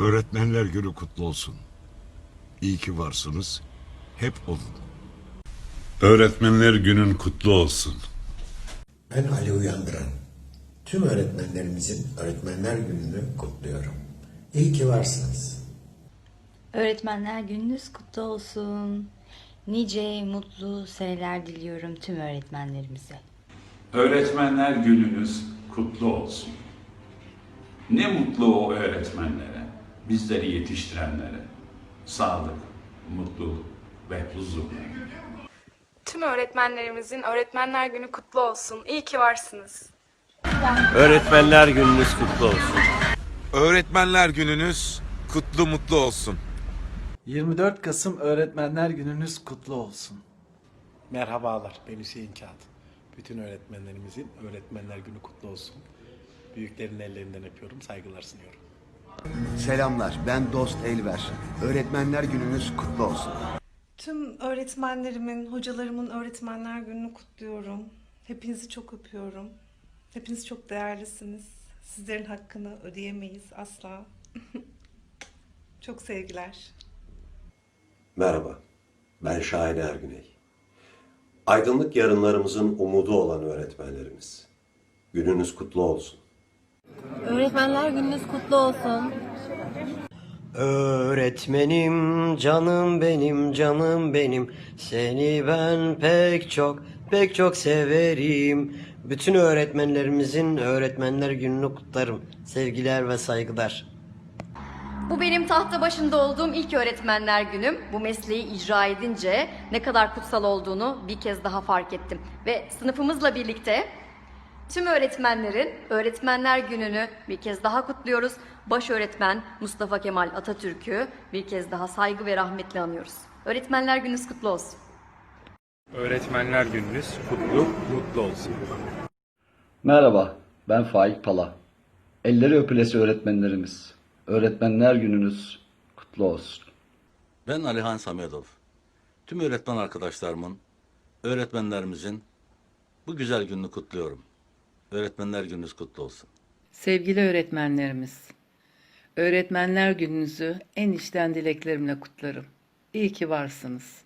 Öğretmenler günü kutlu olsun. İyi ki varsınız. Hep olun. Öğretmenler günün kutlu olsun. Ben Ali Uyandıran. Tüm öğretmenlerimizin Öğretmenler Günü'nü kutluyorum. İyi ki varsınız. Öğretmenler gününüz kutlu olsun. Nice mutlu seneler diliyorum tüm öğretmenlerimize. Öğretmenler gününüz kutlu olsun. Ne mutlu o öğretmenlere, bizleri yetiştirenlere. Sağlık, mutluluk ve huzur. Tüm öğretmenlerimizin Öğretmenler Günü kutlu olsun. İyi ki varsınız. Öğretmenler gününüz kutlu olsun. Öğretmenler gününüz kutlu mutlu olsun. 24 Kasım Öğretmenler Gününüz kutlu olsun. Merhabalar, ben Hüseyin Kağıt. Bütün öğretmenlerimizin Öğretmenler Günü kutlu olsun. Büyüklerin ellerinden öpüyorum, saygılar sunuyorum. Selamlar, ben Dost Elver. Öğretmenler gününüz kutlu olsun. Tüm öğretmenlerimin, hocalarımın öğretmenler gününü kutluyorum. Hepinizi çok öpüyorum. Hepiniz çok değerlisiniz. Sizlerin hakkını ödeyemeyiz asla. çok sevgiler. Merhaba, ben Şahin Ergüney. Aydınlık yarınlarımızın umudu olan öğretmenlerimiz. Gününüz kutlu olsun. Öğretmenler gününüz kutlu olsun. Öğretmenim canım benim canım benim seni ben pek çok pek çok severim. Bütün öğretmenlerimizin öğretmenler gününü kutlarım. Sevgiler ve saygılar. Bu benim tahta başında olduğum ilk öğretmenler günüm. Bu mesleği icra edince ne kadar kutsal olduğunu bir kez daha fark ettim. Ve sınıfımızla birlikte tüm öğretmenlerin Öğretmenler Günü'nü bir kez daha kutluyoruz. Baş öğretmen Mustafa Kemal Atatürk'ü bir kez daha saygı ve rahmetle anıyoruz. Öğretmenler Gününüz kutlu olsun. Öğretmenler Gününüz kutlu, mutlu olsun. Merhaba, ben Faik Pala. Elleri öpülesi öğretmenlerimiz. Öğretmenler Gününüz kutlu olsun. Ben Alihan Samedov. Tüm öğretmen arkadaşlarımın, öğretmenlerimizin bu güzel gününü kutluyorum. Öğretmenler gününüz kutlu olsun. Sevgili öğretmenlerimiz, Öğretmenler Gününüzü en içten dileklerimle kutlarım. İyi ki varsınız.